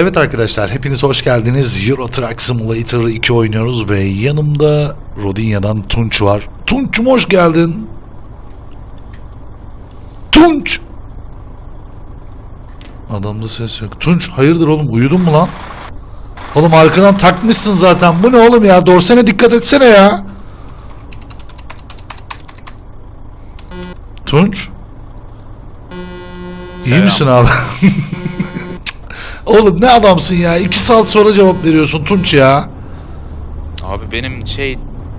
Evet arkadaşlar hepiniz hoş geldiniz. Euro Truck Simulator 2 oynuyoruz ve yanımda Rodinya'dan Tunç var. Tunç'um hoş geldin. Tunç! Adamda ses yok. Tunç hayırdır oğlum uyudun mu lan? Oğlum arkadan takmışsın zaten. Bu ne oğlum ya? Dorsene dikkat etsene ya. Tunç? İyi Selam. misin abi? Oğlum ne adamsın ya? İki saat sonra cevap veriyorsun Tunç ya. Abi benim şey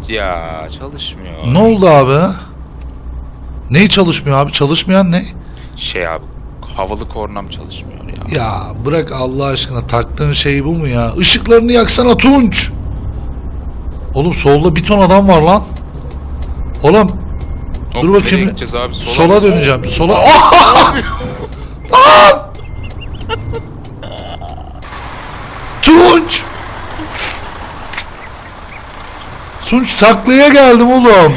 ya çalışmıyor. Ne oldu abi? Neyi çalışmıyor abi? Çalışmayan ne? Şey abi havalı kornam çalışmıyor ya. Ya bırak Allah aşkına taktığın şey bu mu ya? Işıklarını yaksana Tunç. Oğlum solda bir ton adam var lan. Oğlum Hop, dur bakayım. abi? Sola, sola döneceğim. Sola. Ah! Ah! Tunç! Tunç taklaya geldim oğlum.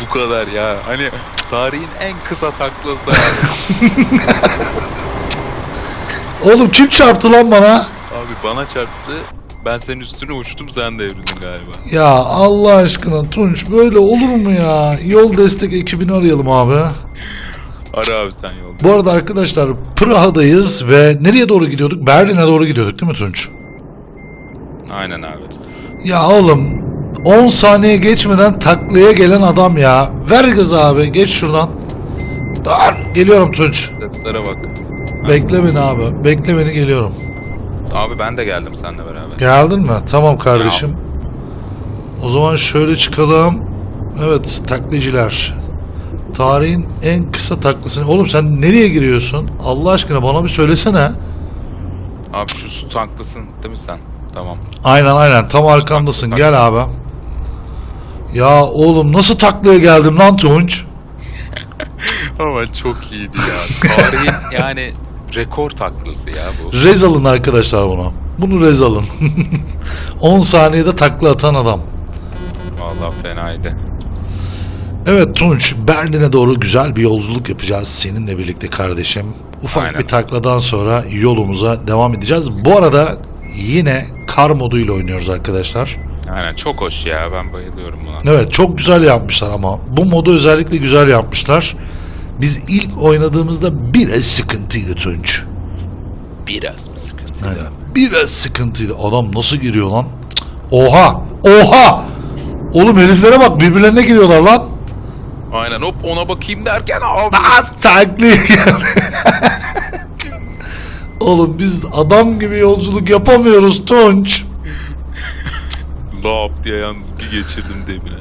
Bu kadar ya. Hani tarihin en kısa taklası abi. Oğlum kim çarptı lan bana? abi bana çarptı. Ben senin üstüne uçtum sen devrildin galiba. Ya Allah aşkına Tunç böyle olur mu ya? Yol destek ekibini arayalım abi. Ara abi sen yolda. Bu arada arkadaşlar Praha'dayız ve nereye doğru gidiyorduk? Berlin'e doğru gidiyorduk değil mi Tunç? Aynen abi. Ya oğlum 10 saniye geçmeden taklaya gelen adam ya. Ver gaz abi geç şuradan. Dur, geliyorum Tunç. Seslere bak. Bekle beni abi. Bekle beni geliyorum. Abi ben de geldim seninle beraber. Geldin mi? Tamam kardeşim. O zaman şöyle çıkalım. Evet takliciler. Tarihin en kısa taklasını. Oğlum sen nereye giriyorsun? Allah aşkına bana bir söylesene. Abi şu su tanklısın değil mi sen? Tamam. Aynen aynen tam arkamdasın. Tak- Gel abi. Ya oğlum nasıl taklaya geldim lan Tunç? Ama çok iyiydi ya. Tarihin yani rekor taklası ya bu. Rez alın arkadaşlar buna. Bunu rez alın. 10 saniyede takla atan adam. Vallahi fenaydı. Evet Tunç, Berlin'e doğru güzel bir yolculuk yapacağız seninle birlikte kardeşim. Ufak Aynen. bir takladan sonra yolumuza devam edeceğiz. Bu arada yine kar moduyla oynuyoruz arkadaşlar. Aynen çok hoş ya ben bayılıyorum buna. Evet çok güzel yapmışlar ama bu modu özellikle güzel yapmışlar. Biz ilk oynadığımızda biraz sıkıntıydı Tunç. Biraz mı sıkıntı? Aynen. Biraz sıkıntıydı. Adam nasıl giriyor lan? Oha! Oha! Oğlum heriflere bak birbirlerine giriyorlar lan. Aynen hop ona bakayım derken abi. Aa, taklit Oğlum biz adam gibi yolculuk yapamıyoruz Tunç. Lap diye yalnız bir geçirdim dibine.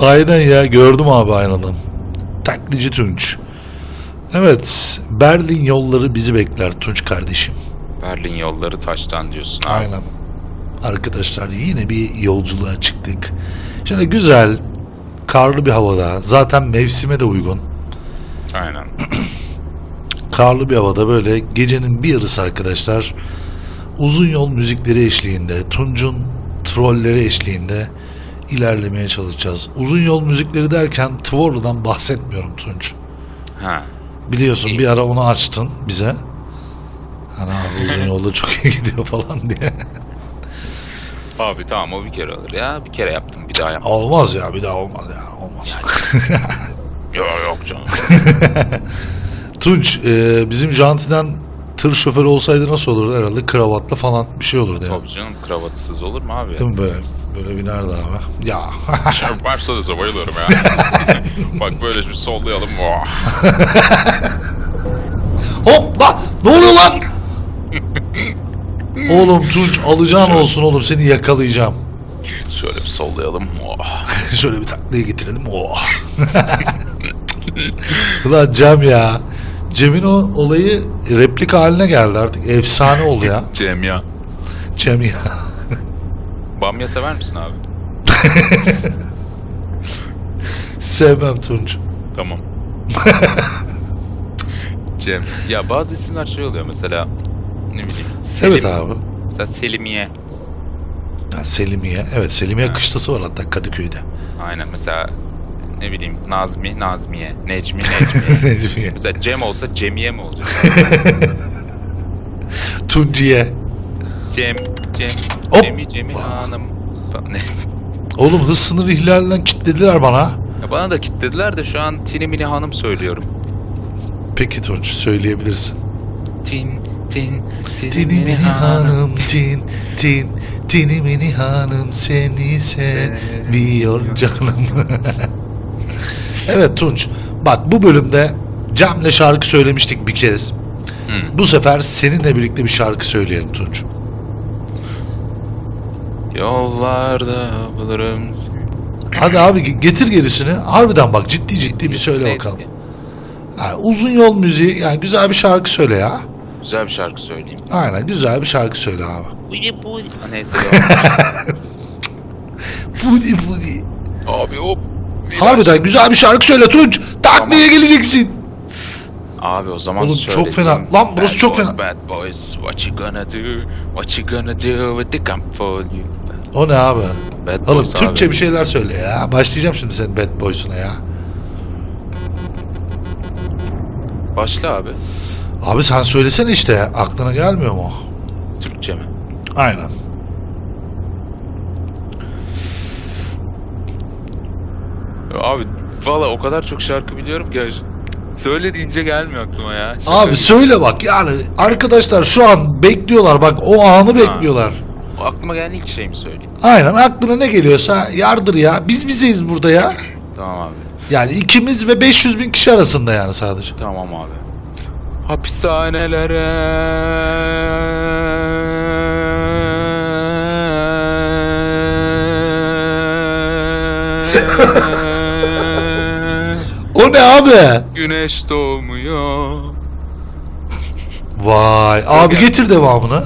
Aynen ya gördüm abi aynadan. Taklici Tunç. Evet Berlin yolları bizi bekler Tunç kardeşim. Berlin yolları taştan diyorsun abi. Aynen. Arkadaşlar yine bir yolculuğa çıktık. Şöyle güzel karlı bir havada zaten mevsime de uygun. Aynen. Karlı bir havada böyle gecenin bir yarısı arkadaşlar uzun yol müzikleri eşliğinde Tunç'un trolleri eşliğinde ilerlemeye çalışacağız. Uzun yol müzikleri derken Tvorlu'dan bahsetmiyorum Tunç. Ha. Biliyorsun bir ara onu açtın bize. Hani abi uzun yolda çok iyi gidiyor falan diye. Abi tamam o bir kere olur ya. Bir kere yaptım bir daha yapmam. olmaz ya bir daha olmaz ya olmaz. Yok yok canım. Tunç e, bizim Janti'den tır şoförü olsaydı nasıl olurdu herhalde kravatla falan bir şey olurdu yani. Tabii canım kravatsız olur mu abi? Değil mi böyle? Böyle binerdi abi. Ya. Başladı bayılıyorum ya. Bak böyle bir sollayalım. Oh. Hop lan! Ne oluyor lan? Oğlum Tunç alacağın olsun oğlum seni yakalayacağım. Şöyle bir sollayalım. Oh. Şöyle bir taklaya getirelim. Oh. Ulan Cem ya. Cem'in o olayı replik haline geldi artık. Efsane oldu ya. Cem ya. Cem ya. Bamya sever misin abi? Sevmem Tunç. Tamam. Cem. Ya bazı isimler şey oluyor mesela ne bileyim. Selim. Evet abi. Mesela Selimiye. Ya Selimiye. Evet Selimiye Ha. kışlası var hatta Kadıköy'de. Aynen mesela ne bileyim Nazmi, Nazmiye, Necmi, Necmi. Necmiye. mesela Cem olsa Cemiye mi olacak? Tunci'ye. Cem, Cem, Hop. Cem'i, Cem'i hanım. Oğlum hız sınırı ihlalinden kilitlediler bana. Ya bana da kilitlediler de şu an Tini Mini Hanım söylüyorum. Peki Tunç söyleyebilirsin. Tin, tin, Tini, Tini mini hanım tin tin Tini mini hanım seni seviyor canım. evet Tunç. Bak bu bölümde Cem'le şarkı söylemiştik bir kez. Hı. Bu sefer seninle birlikte bir şarkı söyleyelim Tunç. Yollarda bulurum seni. Hadi abi ge- getir gerisini. Harbiden bak ciddi ciddi bir söyle bakalım. ya. Yani uzun yol müziği yani güzel bir şarkı söyle ya. Güzel bir şarkı söyleyeyim. Aynen güzel bir şarkı söyle abi. Budi budi. Neyse devam. Pudi pudi. Abi hop. Viraj. Harbiden güzel bir şarkı söyle Tunç. Taklaya geleceksin. Abi o zaman Oğlum çok fena. Lan burası Bad çok boys, fena. Bad boys, what you gonna do? What you gonna do with the gun for you? O ne abi? Bad Oğlum boys Türkçe abi. bir şeyler söyle ya. Başlayacağım şimdi senin bad boys'una ya. Başla abi. Abi sen söylesene işte. Aklına gelmiyor mu? Türkçe mi? Aynen. Abi valla o kadar çok şarkı biliyorum ki. Söyle deyince gelmiyor aklıma ya. Şaka Abi söyle bak yani arkadaşlar şu an bekliyorlar bak o anı bekliyorlar. Aklıma gelen ilk şeyimi söyleyeyim. Aynen aklına ne geliyorsa yardır ya. Biz bizeyiz burada ya. Tamam abi. Yani ikimiz ve 500 bin kişi arasında yani sadece. Tamam abi. Hapishanelere O ne abi? Güneş doğmuyor. Vay abi getir devamını.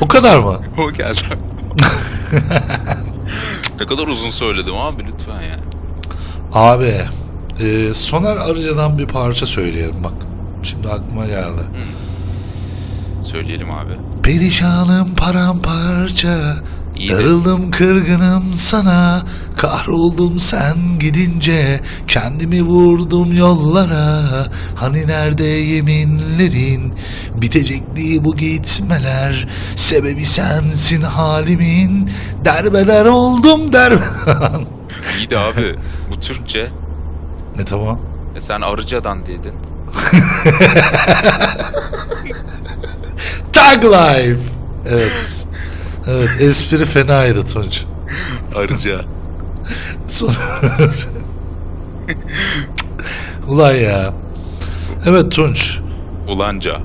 O kadar mı? O geldi. ne kadar uzun söyledim abi lütfen ya. Abi e, Soner Arıca'dan bir parça söyleyelim bak. Şimdi aklıma geldi. Söyleyelim abi. Perişanım paramparça. İyi de- Darıldım kırgınım sana. Kahroldum sen gidince. Kendimi vurdum yollara. Hani nerede yeminlerin? Bitecekti bu gitmeler. Sebebi sensin halimin. Derbeder oldum derben İyi de abi bu Türkçe. Ne tamam. E sen Arıca'dan dedin. Tag Life Evet Evet espri fenaydı Tunç Arıca. Sonra... Ulan ya. Evet Tunç. Ulanca.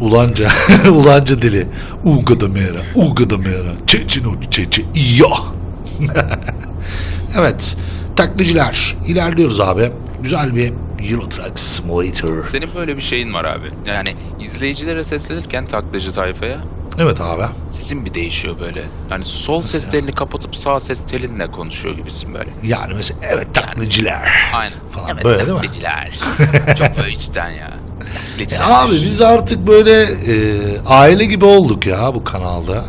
Ulanca. Ulanca dili. Uga da mera. Uga da mera. Çeçin o çeçe. İya. evet. Taklitçiler. ilerliyoruz abi. Güzel bir Euro Truck Simulator. Senin böyle bir şeyin var abi. Yani izleyicilere seslenirken taklacı tayfaya Evet abi. sesin bir değişiyor böyle. Yani sol ses ya? telini kapatıp sağ ses telinle konuşuyor gibisin böyle. Yani mesela evet taklitçiler. Aynen. Falan evet, böyle değil mi? taklitçiler. Çok böyle içten ya. E abi biz artık böyle e, aile gibi olduk ya bu kanalda.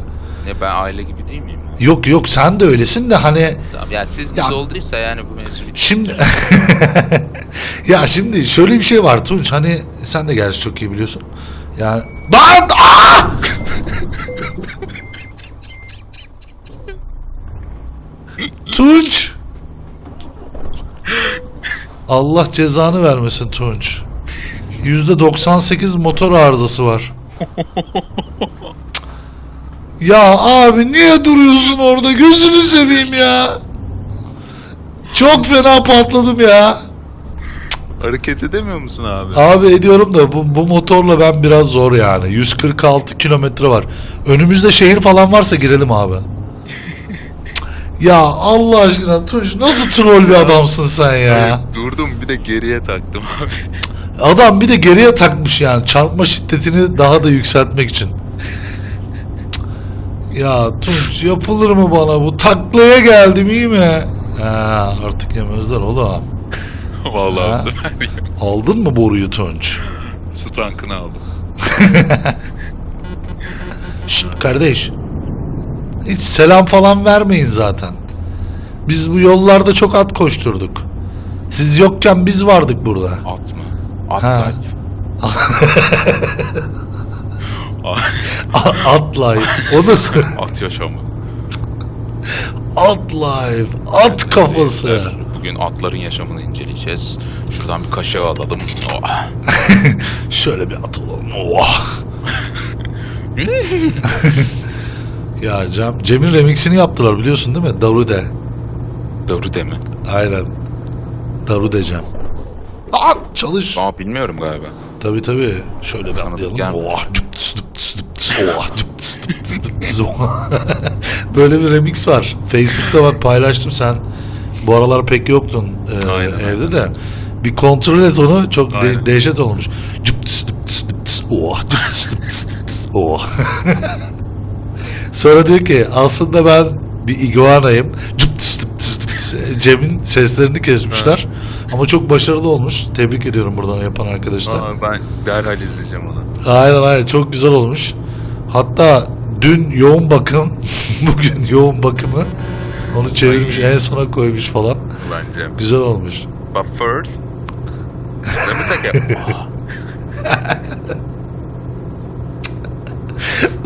Ne ben aile gibi değil miyim? Yok yok sen de öylesin de hani Tamam, Yani siz biz Ya- olduysa yani bu mevzu bitti. Şimdi ya şimdi şöyle bir şey var Tunç hani sen de gerçi çok iyi biliyorsun. Yani lan aa! Tunç Allah cezanı vermesin Tunç. Yüzde 98 motor arızası var. ya abi niye duruyorsun orada? Gözünü seveyim ya. Çok fena patladım ya. Hareket edemiyor musun abi? Abi ediyorum da bu, bu motorla ben biraz zor yani. 146 kilometre var. Önümüzde şehir falan varsa girelim abi. ya Allah aşkına Tunç nasıl troll bir adamsın sen ya. durdum bir de geriye taktım abi. Adam bir de geriye takmış yani çarpma şiddetini daha da yükseltmek için. Ya Tunç yapılır mı bana bu taklaya geldim iyi mi? Ha, artık yemezler oğlum. Vallahi Ha. Aldın mı boruyu Tunç? su tankını aldım. Şşt kardeş. Hiç selam falan vermeyin zaten. Biz bu yollarda çok at koşturduk. Siz yokken biz vardık burada. At mı? At Ha. life. At life. O nasıl? At yaşamı. At life. At kafası. Bugün atların yaşamını inceleyeceğiz. Şuradan bir kaşığı alalım. Oh. Şöyle bir at olalım. Oh. Ya Cem, Cem'in remixini yaptılar biliyorsun değil mi? Darude. Doğru değil mi? Aynen. Darude Cem. Lan çalış. Aa bilmiyorum galiba. Tabi tabi. Şöyle Tanıdık atlayalım. gelmedi. Oha. cıp tıs tıp tıs tıp tıs. Oha. cıp tıs tıp tıs tıp tıs. Böyle bir remix var. Facebook'ta bak paylaştım sen. Bu aralar pek yoktun e, Aynen. evde de. Bir kontrol et onu. Çok de- Aynen. dehşet olmuş. Cıp tıs tıp tıs tıp tıs. Oha. Cıp tıs tıp tıs tıp tıs. Oha. Sonra diyor ki aslında ben bir iguanayım. Cıp tıs tıp tıs tıp tıs. Cem'in seslerini kesmişler. Ama çok başarılı olmuş. Tebrik ediyorum buradan yapan arkadaşlar. Aa, ben derhal izleyeceğim onu. Aynen aynen çok güzel olmuş. Hatta dün yoğun bakım, bugün yoğun bakımı onu çevirmiş en sona koymuş falan. Bence. Güzel olmuş. But first... Let me take.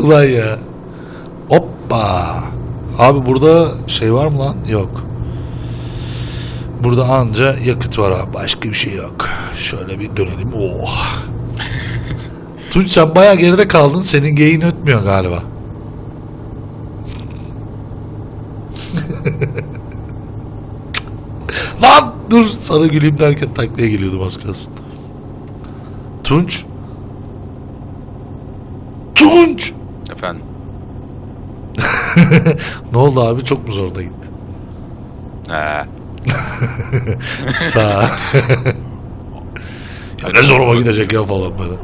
Ulan ya. Hoppa. Abi burada şey var mı lan? Yok. Burada anca yakıt var abi. Başka bir şey yok. Şöyle bir dönelim. Oh. Tunç sen baya geride kaldın. Senin geyin ötmüyor galiba. Lan dur sana güleyim derken taklaya geliyordum az kalsın. Tunç. Tunç. Efendim. ne oldu abi çok mu zoruna gitti? He. Sağ. ya ne zoruma gidecek ya falan böyle.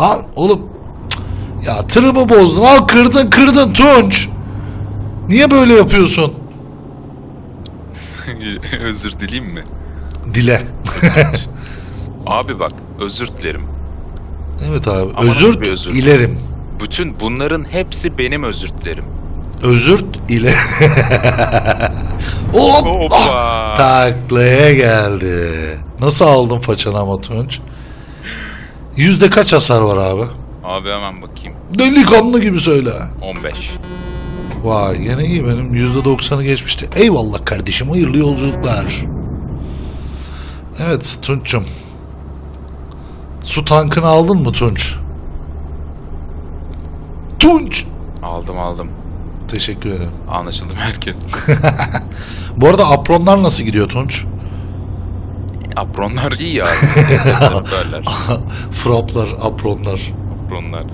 Lan oğlum. cık, Ya tırımı bozdun. Al kırdın kırdın Tunç. Niye böyle yapıyorsun? Özür dileyim mi? Dile. Abi bak özür dilerim. Evet abi. Ama özür, bir özür? ilerim. Bütün bunların hepsi benim özür dilerim. Özür ile. Hop. ah, Hoppa. taklaya geldi. Nasıl aldın façanı ama Tunç? Yüzde kaç hasar var abi? Abi hemen bakayım. Delikanlı gibi söyle. 15. Vay gene iyi benim %90'ı geçmişti. Eyvallah kardeşim hayırlı yolculuklar. Evet Tunç'um. Su tankını aldın mı Tunç? Tunç! Aldım aldım. Teşekkür ederim. Anlaşıldı herkes. Bu arada apronlar nasıl gidiyor Tunç? Apronlar iyi abi. Defterler. Fraplar, apronlar. Apronlar.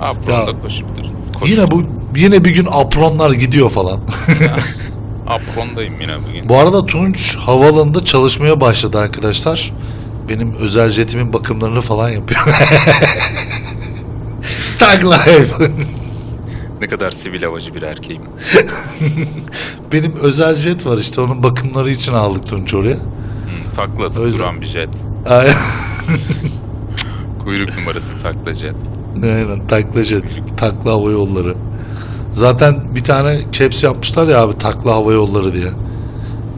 Apronda Ya, koşup durun. Yine bu yine bir gün apronlar gidiyor falan. Aprondayım yine bugün. Bu arada Tunç havaalanında çalışmaya başladı arkadaşlar. Benim özel jetimin bakımlarını falan yapıyor. Tag life. Ne kadar sivil havacı bir erkeğim. Benim özel jet var işte onun bakımları için aldık Tunç oraya. Hmm, takla atıp yüzden- duran bir jet. Ay- Kuyruk numarası takla jet. Aynen takla jet. Takla hava yolları. Zaten bir tane caps yapmışlar ya abi takla hava yolları diye.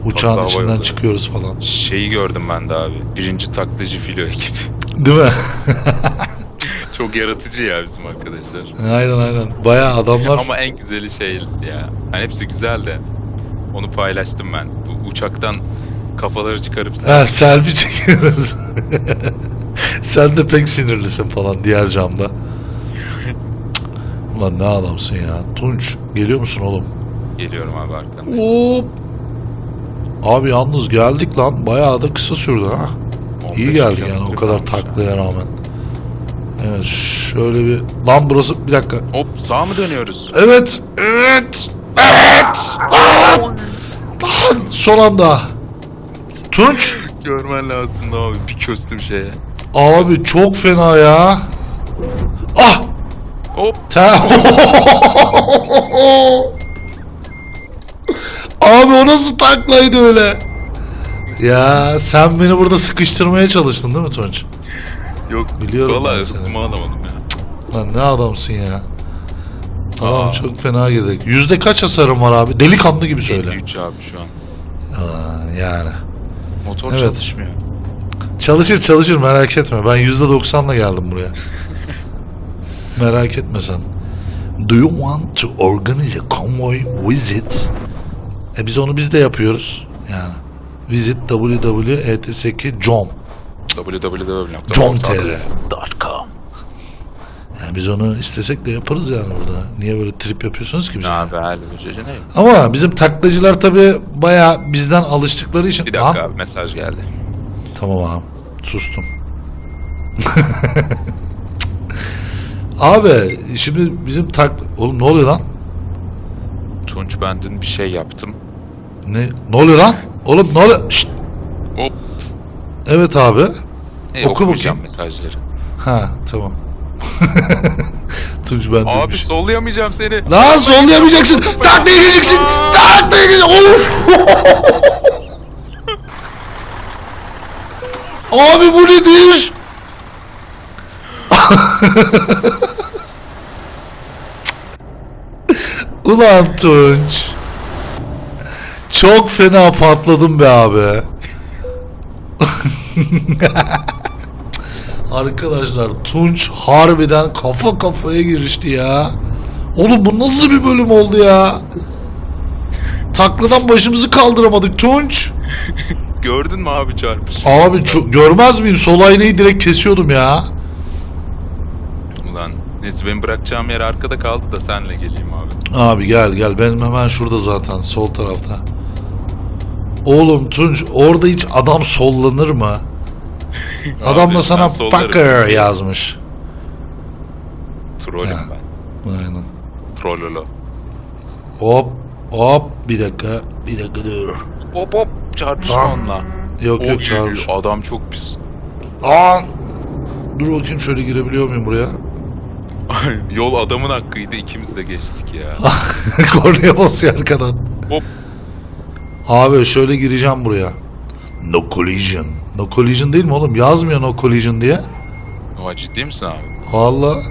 Uçağın Takla içinden yolları. çıkıyoruz falan. Şeyi gördüm ben de abi. Birinci taklacı filo ekibi. Değil mi? Çok yaratıcı ya bizim arkadaşlar. aynen aynen. Bayağı adamlar Ama en güzeli şey ya. Hani hepsi güzel de. Onu paylaştım ben. Bu uçaktan kafaları çıkarıp sen. Ha, selfie çekiyoruz. Sen de pek sinirlisin falan diğer camda. Ulan ne adamsın ya. Tunç geliyor musun oğlum? Geliyorum abi arkadan. Hop. Abi yalnız geldik lan. Bayağı da kısa sürdü ha. 15 İyi geldik yani o kadar taklaya rağmen. Evet şöyle bir... Lan burası bir dakika. Hop sağa mı dönüyoruz? Evet. Evet. Evet. Lan. Lan. Son anda. Tunç. Görmen lazımdı abi. Bir köstüm şeye. Abi çok fena ya. Ah! Hop. Te Abi o nasıl taklaydı öyle? Ya sen beni burada sıkıştırmaya çalıştın değil mi Tunç? Yok biliyorum Vallahi ben seni. hızımı alamadım ya. Lan ne adamsın ya. Adam çok fena girdik. Yüzde kaç hasarım var abi? Delikanlı gibi söyle. 53 abi şu an. Aa, yani. Motor Evet. çalışmıyor. Çalışır çalışır merak etme. Ben yüzde doksanla geldim buraya. merak etme sen. Do you want to organize a convoy visit? E biz onu biz de yapıyoruz. Yani. Visit www.ets2.com www.comtr.com yani biz onu istesek de yaparız yani burada. Niye böyle trip yapıyorsunuz ki bize? Abi halledeceğim. Ama bizim taklacılar tabi baya bizden alıştıkları için... Bir dakika abi mesaj geldi. Tamam abi. Sustum. abi şimdi bizim tak... Oğlum ne oluyor lan? Tunç ben dün bir şey yaptım. Ne, ne oluyor lan? Oğlum ne oluyor? Şşt. Hop Evet abi. E, Oku okumayacağım bakayım. mesajları. Ha tamam. Tunç ben Abi demiş. sollayamayacağım seni. Lan sollayamayacaksın. Taklaya geleceksin. Taklaya geleceksin. Of! Abi bu nedir? Ulan Tunç. Çok fena patladım be abi. Arkadaşlar Tunç harbiden kafa kafaya girişti ya. Oğlum bu nasıl bir bölüm oldu ya? Takladan başımızı kaldıramadık Tunç. Gördün mü abi çarpış? Abi ço- görmez miyim? Sol aynayı direkt kesiyordum ya. Ulan neyse benim bırakacağım yer arkada kaldı da senle geleyim abi. Abi gel gel benim hemen şurada zaten sol tarafta. Oğlum Tunç orada hiç adam sollanır mı? Adam da sana fucker yazmış. Trollüm Ya. ben. Aynen. Trollolo. Hop hop bir dakika bir dakika dur. Hop hop çarpışma Lan. onunla. Yok Oy, yok çağırmış. Adam çok pis. Lan! Dur bakayım şöyle girebiliyor muyum buraya? Yol adamın hakkıydı ikimiz de geçtik ya. Kornaya basıyor arkadan. Hop. Abi şöyle gireceğim buraya. No collision. No collision değil mi oğlum? Yazmıyor no collision diye. Ama ciddi misin abi? Valla.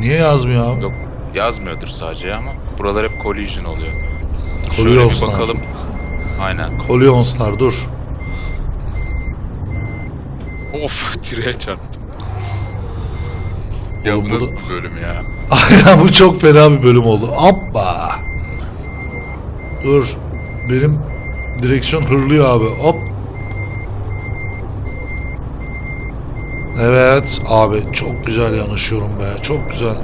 Niye yazmıyor abi? Yok yazmıyordur sadece ama buralar hep collision oluyor. Dur Şöyle bir bakalım. Aynen. Kolyonslar dur. Of direğe çarptım. Ya Oğlum bu nasıl da- bir bölüm ya? Aynen bu çok fena bir bölüm oldu. Hoppa. Dur. Benim direksiyon hırlıyor abi. Hop. Evet abi çok güzel yanaşıyorum be. Çok güzel.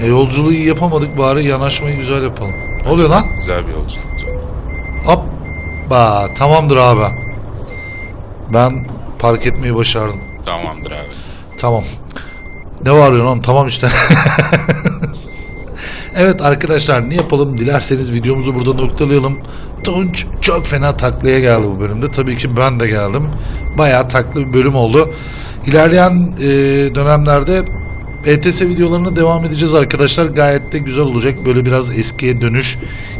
E, yolculuğu iyi yapamadık bari yanaşmayı güzel yapalım. Ne oluyor lan? Güzel bir yolculuktu. Hoppa. Tamamdır abi. Ben park etmeyi başardım. Tamamdır abi. Tamam. Ne var ya oğlum? Tamam işte. evet arkadaşlar ne yapalım? Dilerseniz videomuzu burada noktalayalım. Tunç çok fena taklaya geldi bu bölümde. Tabii ki ben de geldim. Bayağı taklı bir bölüm oldu. İlerleyen e, dönemlerde ETS videolarına devam edeceğiz arkadaşlar. Gayet de güzel olacak. Böyle biraz eskiye dönüş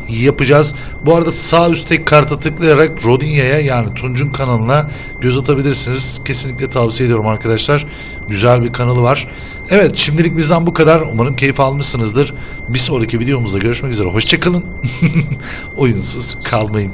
yapacağız. Bu arada sağ üstteki karta tıklayarak Rodinya'ya yani Tunç'un kanalına göz atabilirsiniz. Kesinlikle tavsiye ediyorum arkadaşlar. Güzel bir kanalı var. Evet şimdilik bizden bu kadar. Umarım keyif almışsınızdır. Bir sonraki videomuzda görüşmek üzere. Hoşçakalın. Oyunsuz kalmayın.